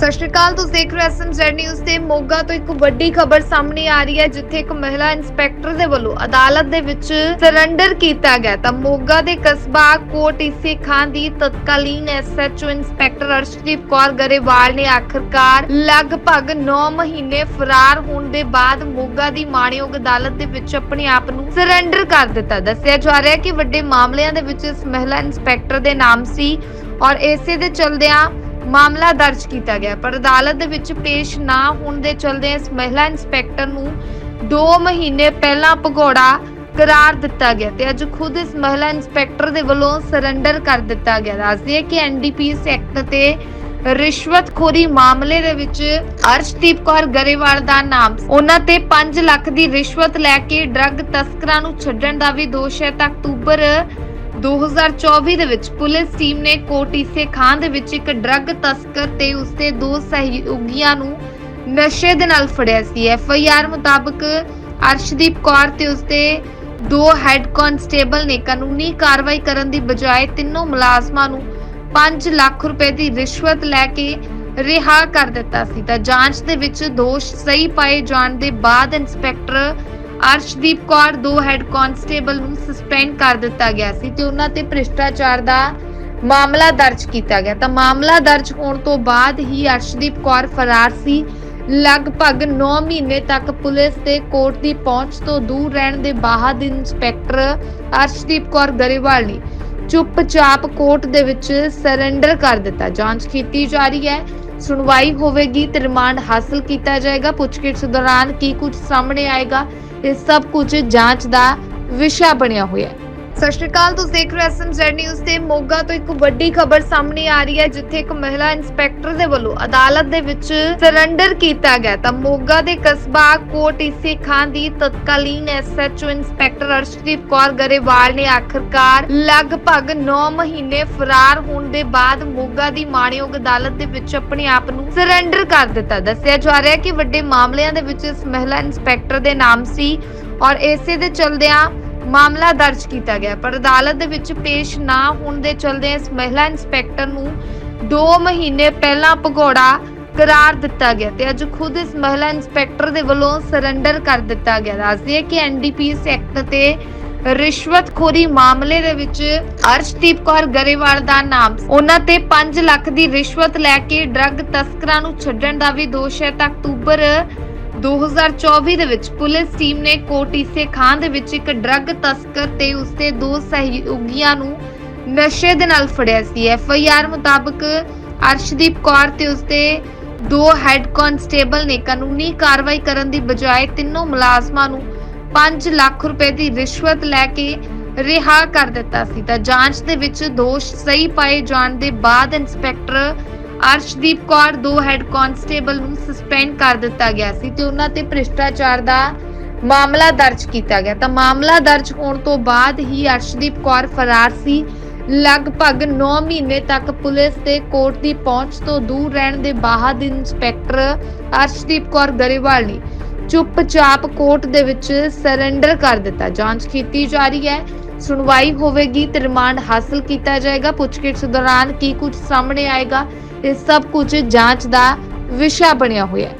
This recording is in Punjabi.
ਸਤਿ ਸ਼੍ਰੀ ਅਕਾਲ, ਤੁਸੀਂ ਦੇਖ ਰਹੇ ਹੋ ਐਸਐਮਜ਼ੈਡ ਨਿਊਜ਼ ਤੇ ਮੋਗਾ ਤੋਂ ਇੱਕ ਵੱਡੀ ਖਬਰ ਸਾਹਮਣੇ ਆ ਰਹੀ ਹੈ, ਜਿੱਥੇ ਇੱਕ ਮਹਿਲਾ ਇੰਸਪੈਕਟਰ ਦੇ ਵੱਲੋਂ ਅਦਾਲਤ ਦੇ ਵਿੱਚ ਸਰੈਂਡਰ ਕੀਤਾ ਗਿਆ। ਤਾਂ ਮੋਗਾ ਦੇ ਕਸਬਾ ਕੋਟ ਇਸੇ ਖਾਨ ਦੀ ਤਤਕਾਲੀਨ ਐਸਐਚਓ ਇੰਸਪੈਕਟਰ ਅਰਸ਼ਦੀਪ ਕੌਰ ਗਰੇਵਾਲ ਨੇ ਆਖਰਕਾਰ ਲਗਭਗ 9 ਮਹੀਨੇ ਫਰਾਰ ਹੋਣ ਦੇ ਬਾਅਦ ਮੋਗਾ ਦੀ ਮਾਣਯੋਗ ਅਦਾਲਤ ਦੇ ਵਿੱਚ ਆਪਣੇ ਆਪ ਨੂੰ ਸਰੈਂਡਰ ਕਰ ਦਿੱਤਾ। ਦੱਸਿਆ ਜਾ ਰਿਹਾ ਹੈ ਕਿ ਵੱਡੇ ਮਾਮਲਿਆਂ ਦੇ ਵਿੱਚ ਇਸ ਮਹਿਲਾ ਇੰਸਪੈਕਟਰ ਦੇ ਨਾਮ ਸੀ ਔਰ ਇਸੇ ਦੇ ਚਲਦਿਆਂ ਮਾਮਲਾ ਦਰਜ ਕੀਤਾ ਗਿਆ, ਪਰ ਅਦਾਲਤ ਦੇ ਵਿੱਚ ਪੇਸ਼ ਨਾ ਹੋਣ ਦੇ ਚਲਦੇ ਇਸ ਮਹਿਲਾ ਇੰਸਪੈਕਟਰ ਨੂੰ 2 ਮਹੀਨੇ ਪਹਿਲਾਂ ਭਗੌੜਾ ਕਰਾਰ ਦਿੱਤਾ ਗਿਆ ਤੇ ਅੱਜ ਖੁਦ ਇਸ ਮਹਿਲਾ ਇੰਸਪੈਕਟਰ ਦੇ ਵੱਲੋਂ ਸਰੈਂਡਰ ਕਰ ਦਿੱਤਾ ਗਿਆ। ਦੱਸਦੀ ਹੈ ਕਿ ਐਨਡੀਪੀਐਸ ਐਕਟ ਤੇ ਰਿਸ਼ਵਤਖੋਰੀ ਮਾਮਲੇ ਦੇ ਵਿੱਚ ਅਰਸ਼ਦੀਪ ਕੌਰ ਗਰੇਵਾਲ ਦਾ ਨਾਮ ਉਹਨਾਂ ਤੇ 5 ਲੱਖ ਦੀ ਰਿਸ਼ਵਤ ਲੈ ਕੇ ਡਰੱਗ ਤਸਕਰਾਂ ਨੂੰ ਛੱਡਣ ਦਾ ਵੀ ਦੋਸ਼ ਹੈ। ਤਾਂ ਅਕਤੂਬਰ 2024 ਦੇ ਵਿੱਚ ਪੁਲਿਸ ਟੀਮ ਨੇ ਕੋਟੀਸੇ ਖਾਨ ਦੇ ਵਿੱਚ ਇੱਕ ਡਰੱਗ ਤਸਕਰ ਤੇ ਉਸਦੇ ਦੋ ਸਹਿਯੋਗੀਆਂ ਨੂੰ ਨਸ਼ੇ ਦੇ ਨਾਲ ਫੜਿਆ ਸੀ। ਐਫ ਆਈ ਆਰ ਮੁਤਾਬਕ ਅਰਸ਼ਦੀਪ ਕੌਰ ਤੇ ਉਸਦੇ ਦੋ ਹੈੱਡ ਕਾਂਸਟੇਬਲ ਨੇ ਕਾਨੂੰਨੀ ਕਾਰਵਾਈ ਕਰਨ ਦੀ ਬਜਾਏ ਤਿੰਨੋਂ ਮੁਲਾਜ਼ਮਾਂ ਨੂੰ 5 ਲੱਖ ਰੁਪਏ ਦੀ ਰਿਸ਼ਵਤ ਲੈ ਕੇ ਰਿਹਾ ਕਰ ਦਿੱਤਾ ਸੀ। ਤਾਂ ਜਾਂਚ ਦੇ ਵਿੱਚ ਦੋਸ਼ ਸਹੀ ਪਾਏ ਜਾਣ ਦੇ ਬਾਅਦ ਇੰਸਪੈਕਟਰ ਅਰਸ਼ਦੀਪ ਕੌਰ ਦੋ ਹੈੱਡ ਕਾਂਸਟੇਬਲ ਨੂੰ ਸਸਪੈਂਡ ਕਰ ਦਿੱਤਾ ਗਿਆ ਸੀ ਤੇ ਉਹਨਾਂ ਤੇ ਭ੍ਰਿਸ਼ਟਾਚਾਰ ਦਾ ਮਾਮਲਾ ਦਰਜ ਕੀਤਾ ਗਿਆ। ਤਾਂ ਮਾਮਲਾ ਦਰਜ ਹੋਣ ਤੋਂ ਬਾਅਦ ਹੀ ਅਰਸ਼ਦੀਪ ਕੌਰ ਫਰਾਰ ਸੀ। ਲਗਭਗ 9 ਮਹੀਨੇ ਤੱਕ ਪੁਲਿਸ ਤੇ ਕੋਰਟ ਦੀ ਪਹੁੰਚ ਤੋਂ ਦੂਰ ਰਹਿਣ ਦੇ ਬਾਅਦ ਇੰਸਪੈਕਟਰ ਅਰਸ਼ਦੀਪ ਕੌਰ ਗਰੇਵਾਲ ਨੇ ਚੁੱਪਚਾਪ ਕੋਰਟ ਦੇ ਵਿੱਚ ਸਰੈਂਡਰ ਕਰ ਦਿੱਤਾ। ਜਾਂਚ ਕੀਤੀ ਜਾ ਰਹੀ ਹੈ ਸੁਣਵਾਈ ਹੋਵੇਗੀ ਤੇ ਰਿਮਾਂਡ ਹਾਸਲ ਕੀਤਾ ਜਾਏਗਾ। ਪੁੱਛਗਿੱਛ ਦੌਰਾਨ ਕੀ ਕੁਝ ਸਾਹਮਣੇ ਆਏਗਾ, ਇਹ ਸਭ ਕੁਝ ਜਾਂਚ ਦਾ ਵਿਸ਼ਾ ਬਣਿਆ ਹੋਇਆ ਹੈ। ਸਤਿ ਸ਼੍ਰੀ ਅਕਾਲ, ਤੁਸੀਂ ਦੇਖ ਰਹੇ ਹੋ ਐਸਐਮਜ਼ੈਡ ਨਿਊਜ਼ ਤੇ ਮੋਗਾ ਤੋਂ ਇੱਕ ਵੱਡੀ ਖਬਰ ਸਾਹਮਣੇ ਆ ਰਹੀ ਹੈ, ਜਿੱਥੇ ਇੱਕ ਮਹਿਲਾ ਇੰਸਪੈਕਟਰ ਦੇ ਵੱਲੋਂ ਅਦਾਲਤ ਦੇ ਵਿੱਚ ਸਰੈਂਡਰ ਕੀਤਾ ਗਿਆ ਤਾਂ ਮੋਗਾ ਦੇ ਕਸਬਾ ਕੋਟ ਇਸੇ ਖਾਨ ਦੀ ਤਤਕਾਲੀਨ ਐਸਐਚਓ ਇੰਸਪੈਕਟਰ ਅਰਸ਼ਦੀਪ ਕੌਰ ਗਰੇਵਾਲ ਨੇ ਆਖਰਕਾਰ ਲਗਭਗ 9 ਮਹੀਨੇ ਫਰਾਰ ਹੋਣ ਦੇ ਬਾਅਦ ਮੋਗਾ ਦੀ ਮਾਣਯੋਗ ਅਦਾਲਤ ਦੇ ਵਿੱਚ ਆਪਣੇ ਆਪ ਨੂੰ ਸਰੈਂਡਰ ਕਰ ਦਿੱਤਾ। ਦੱਸਿਆ ਜਾ ਰਿਹਾ ਹੈ ਕਿ ਵੱਡੇ ਮਾਮਲਿਆਂ ਦੇ ਵਿੱਚ ਇਸ ਮਹਿਲਾ ਇੰਸਪੈਕਟਰ ਦੇ ਨਾਮ ਸੀ ਔਰ ਇਸੇ ਦੇ ਚਲਦਿਆਂ ਮਾਮਲਾ ਦਰਜ ਕੀਤਾ ਗਿਆ, ਪਰ ਅਦਾਲਤ ਦੇ ਵਿੱਚ ਪੇਸ਼ ਨਾ ਹੋਣ ਦੇ ਚਲਦੇ ਇਸ ਮਹਿਲਾ ਇੰਸਪੈਕਟਰ ਨੂੰ 2 ਮਹੀਨੇ ਪਹਿਲਾਂ ਭਗੌੜਾ ਕਰਾਰ ਦਿੱਤਾ ਗਿਆ ਤੇ ਅੱਜ ਖੁਦ ਇਸ ਮਹਿਲਾ ਇੰਸਪੈਕਟਰ ਦੇ ਵੱਲੋਂ ਸਰੈਂਡਰ ਕਰ ਦਿੱਤਾ ਗਿਆ। ਦੱਸਦੀ ਹੈ ਕਿ ਐਨਡੀਪੀਐਸ ਐਕਟ ਤੇ ਰਿਸ਼ਵਤਖੋਰੀ ਮਾਮਲੇ ਦੇ ਵਿੱਚ ਅਰਸ਼ਦੀਪ ਕੌਰ ਗਰੇਵਾਲ ਦਾ ਨਾਮ ਉਹਨਾਂ ਤੇ 5 ਲੱਖ ਦੀ ਰਿਸ਼ਵਤ ਲੈ ਕੇ ਡਰੱਗ ਤਸਕਰਾਂ ਨੂੰ ਛੱਡਣ ਦਾ ਵੀ ਦੋਸ਼ ਹੈ। ਤਾਂ ਅਕਤੂਬਰ 2024 ਦੇ ਵਿੱਚ ਪੁਲਿਸ ਟੀਮ ਨੇ ਕੋਟੀਸੇ ਖਾਨ ਦੇ ਵਿੱਚ ਇੱਕ ਡਰੱਗ ਤਸਕਰ ਤੇ ਉਸਦੇ ਦੋ ਸਹਿਯੋਗੀਆਂ ਨੂੰ ਨਸ਼ੇ ਦੇ ਨਾਲ ਫੜਿਆ ਸੀ। ਐਫ ਆਈ ਆਰ ਮੁਤਾਬਕ ਅਰਸ਼ਦੀਪ ਕੌਰ ਤੇ ਉਸਦੇ ਦੋ ਹੈੱਡ ਕਾਂਸਟੇਬਲ ਨੇ ਕਾਨੂੰਨੀ ਕਾਰਵਾਈ ਕਰਨ ਦੀ ਬਜਾਏ ਤਿੰਨੋਂ ਮੁਲਾਜ਼ਮਾਂ ਨੂੰ 5 ਲੱਖ ਰੁਪਏ ਦੀ ਰਿਸ਼ਵਤ ਲੈ ਕੇ ਰਿਹਾ ਕਰ ਦਿੱਤਾ ਸੀ। ਤਾਂ ਜਾਂਚ ਦੇ ਵਿੱਚ ਦੋਸ਼ ਸਹੀ ਪਾਏ ਜਾਣ ਦੇ ਬਾਅਦ ਇੰਸਪੈਕਟਰ ਅਰਸ਼ਦੀਪ ਕੌਰ ਦੋ ਹੈੱਡ ਕਾਂਸਟੇਬਲ ਨੂੰ ਸਸਪੈਂਡ ਕਰ ਦਿੱਤਾ ਗਿਆ ਸੀ ਤੇ ਉਹਨਾਂ ਤੇ ਭ੍ਰਿਸ਼ਟਾਚਾਰ ਦਾ ਮਾਮਲਾ ਦਰਜ ਕੀਤਾ ਗਿਆ। ਤਾਂ ਮਾਮਲਾ ਦਰਜ ਹੋਣ ਤੋਂ ਬਾਅਦ ਹੀ ਅਰਸ਼ਦੀਪ ਕੌਰ ਫਰਾਰ ਸੀ। ਲਗਭਗ 9 ਮਹੀਨੇ ਤੱਕ ਪੁਲਿਸ ਤੇ ਕੋਰਟ ਦੀ ਪਹੁੰਚ ਤੋਂ ਦੂਰ ਰਹਿਣ ਦੇ ਬਾਅਦ ਇੰਸਪੈਕਟਰ ਅਰਸ਼ਦੀਪ ਕੌਰ ਗਰੇਵਾਲ ਨੇ ਚੁੱਪਚਾਪ ਕੋਰਟ ਦੇ ਵਿੱਚ ਸਰੈਂਡਰ ਕਰ ਦਿੱਤਾ। ਜਾਂਚ ਕੀਤੀ ਜਾ ਰਹੀ ਹੈ। ਸੁਣਵਾਈ ਹੋਵੇਗੀ ਤੇ ਰਿਮਾਂਡ ਹਾਸਲ ਕੀਤਾ ਜਾਏਗਾ। ਪੁੱਛਗਿੱਛ ਦੌਰਾਨ ਕੀ ਕੁਝ ਸਾਹਮਣੇ ਆਏਗਾ ਇਹ ਸਭ ਕੁਝ ਜਾਂਚ ਦਾ ਵਿਸ਼ਾ ਬਣਿਆ ਹੋਇਆ ਹੈ।